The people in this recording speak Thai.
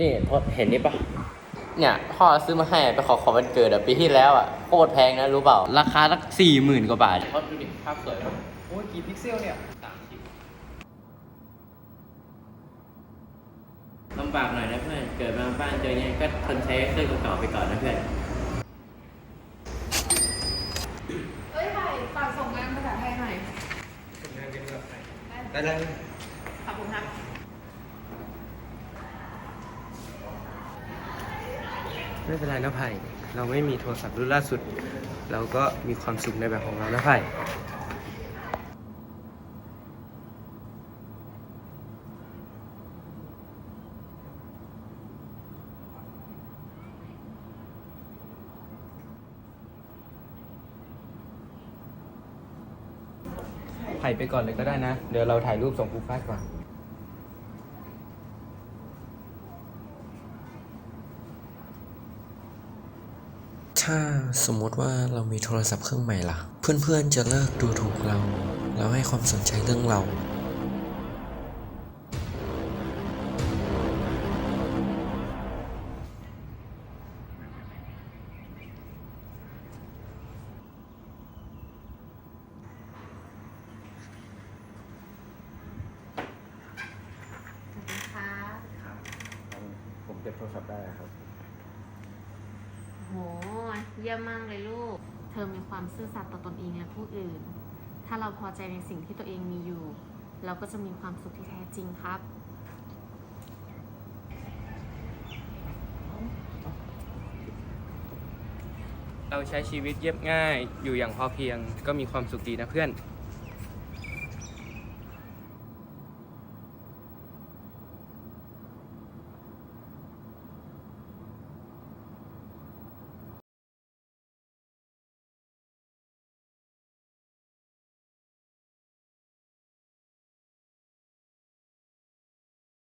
นี่ทศเห็นนี่ปะเนี่ยพ่อซื้อมาให้ไปขอของวันเกิดอะปีที่แล้วอะโคตรแพงนะรู้เปล่า ราคาตั้งสี่หมื่นกว่าบาททศดูดิภาพสวยปะโอ้ยกี่พิกเซลเนี่ยสามสิบลำบากหน่อยนะเพื่อนเกิดมาบ้านเจอเนี่ยก็ทนใช้เครื่องเก่าๆไปก่อนนะเพื่อนเอ้ยไผ่ฝากส่งงานภาษาไทยหน่อยได้ได้ขอบคุณครับ ไม่เป็นไรนะไผ่เราไม่มีโทรศัพท์รุ่นล่าสุด เราก็มีความสุขในแบบของเรานะไผ่ไผ่ไปก่อนเลยก็ได้นะ เดี๋ยวเราถ่ายรูปส่งครูฟ้าก่อน ถ้าสมมติว่าเรามีโทรศัพท์เครื่องใหม่ล่ะ เพื่อนๆจะเลิกดูถูกเรา แล้วให้ความสนใจเรื่องเราค่ะผมเก็บโทรศัพท์ได้ครับ โห เยี่ยมมากเลยลูก เธอมีความซื่อสัตย์ต่อตนเองและผู้อื่น ถ้าเราพอใจในสิ่งที่ตัวเองมีอยู่ เราก็จะมีความสุขที่แท้จริงครับ เราใช้ชีวิตเรียบง่ายอยู่อย่างพอเพียงก็มีความสุขดีนะเพื่อน